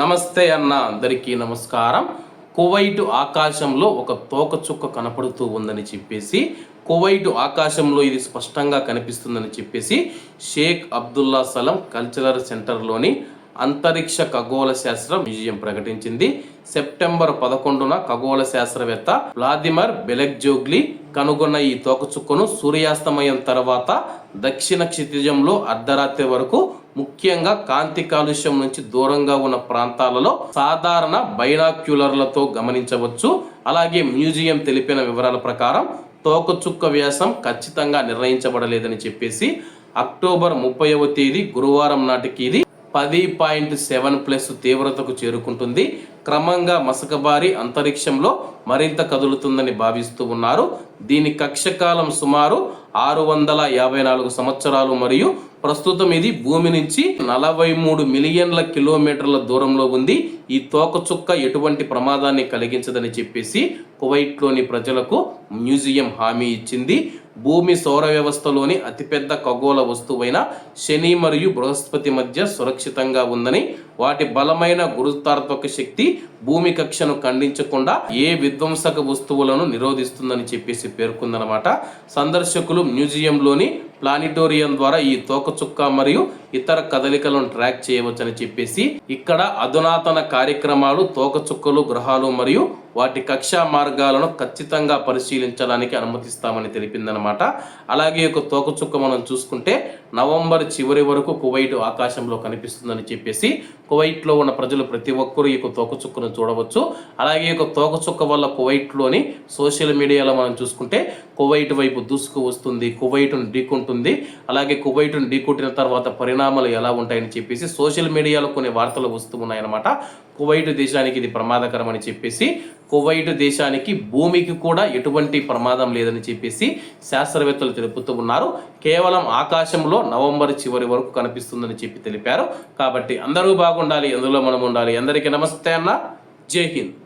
నమస్తే అన్న అందరికీ నమస్కారం. కువైట్ ఆకాశంలో ఒక తోకచుక్క కనపడుతూ ఉందని చెప్పేసి కువైట్ ఆకాశంలో ఇది స్పష్టంగా కనిపిస్తుందని చెప్పేసి షేక్ అబ్దుల్లా సలం కల్చరల్ సెంటర్లోని అంతరిక్ష ఖగోళ శాస్త్ర మ్యూజియం ప్రకటించింది. సెప్టెంబర్ పదకొండున ఖగోళ శాస్త్రవేత్త వ్లాదిమర్ బెలెగ్జోగ్లీ కనుగొన్న ఈ తోకచుక్కను సూర్యాస్తమయం తర్వాత దక్షిణ క్షితిజంలో అర్ధరాత్రి వరకు ముఖ్యంగా కాంతి కాలుష్యం నుంచి దూరంగా ఉన్న ప్రాంతాలలో సాధారణ బైనాక్యులర్లతో గమనించవచ్చు. అలాగే మ్యూజియం తెలిపిన వివరాల ప్రకారం తోకచుక్క వ్యాసం ఖచ్చితంగా నిర్ణయించబడలేదని చెప్పేసి అక్టోబర్ ముప్పైవ తేదీ గురువారం నాటికి ఇది పది పాయింట్ సెవెన్ ప్లస్ తీవ్రతకు చేరుకుంటుంది. క్రమంగా మసకబారి అంతరిక్షంలో మరింత కదులుతుందని భావిస్తూ ఉన్నారు. దీని కక్షకాలం సుమారు ఆరు వందల యాభై నాలుగు సంవత్సరాలు మరియు ప్రస్తుతం ఇది భూమి నుంచి నలభై మూడు మిలియన్ల కిలోమీటర్ల దూరంలో ఉంది. ఈ తోకచుక్క ఎటువంటి ప్రమాదాన్ని కలిగించదని చెప్పేసి కువైట్లోని ప్రజలకు మ్యూజియం హామీ ఇచ్చింది. భూమి సౌర వ్యవస్థలోని అతిపెద్ద ఖగోళ వస్తువైన శని మరియు బృహస్పతి మధ్య సురక్షితంగా ఉందని వాటి బలమైన గురుత్వాత్మక శక్తి భూమి కక్షను ఖండించకుండా ఏ విధ్వంసక వస్తువులను నిరోధిస్తుందని చెప్పేసి పేర్కొందనమాట సందర్శకులు మ్యూజియంలోని ప్లానిటోరియం ద్వారా ఈ తోకచుక్క మరియు ఇతర కదలికలను ట్రాక్ చేయవచ్చని చెప్పేసి ఇక్కడ అధునాతన కార్యక్రమాలు తోకచుక్కలు గ్రహాలు మరియు వాటి కక్షా మార్గాలను ఖచ్చితంగా పరిశీలించడానికి అనుమతిస్తామని తెలిపిందనమాట అలాగే ఒక తోకచుక్క మనం చూసుకుంటే నవంబర్ చివరి వరకు కువైట్ ఆకాశంలో కనిపిస్తుందని చెప్పేసి కువైట్లో ఉన్న ప్రజలు ప్రతి ఒక్కరూ ఈ యొక్క తోకచుక్కను చూడవచ్చు. అలాగే ఒక తోకచుక్క వల్ల కువైట్లోని సోషల్ మీడియాలో మనం చూసుకుంటే కువైట్ వైపు దూసుకు వస్తుంది కువైట్ను ఢీకొంటుంది. అలాగే కువైట్ను ఢీకొట్టిన తర్వాత పరిణామాలు ఎలా ఉంటాయని చెప్పేసి సోషల్ మీడియాలో కొన్ని వార్తలు వస్తూ ఉన్నాయన్నమాట. కువైట్ దేశానికి ఇది ప్రమాదకరం అని చెప్పేసి కువైట్ దేశానికి భూమికి కూడా ఎటువంటి ప్రమాదం లేదని చెప్పేసి శాస్త్రవేత్తలు తెలుపుతూ ఉన్నారు. కేవలం ఆకాశంలో నవంబర్ చివరి వరకు కనిపిస్తుందని చెప్పి తెలిపారు. కాబట్టి అందరూ బాగుండాలి ఎందులో మనం ఉండాలి. అందరికీ నమస్తే అన్న. జై హింద్.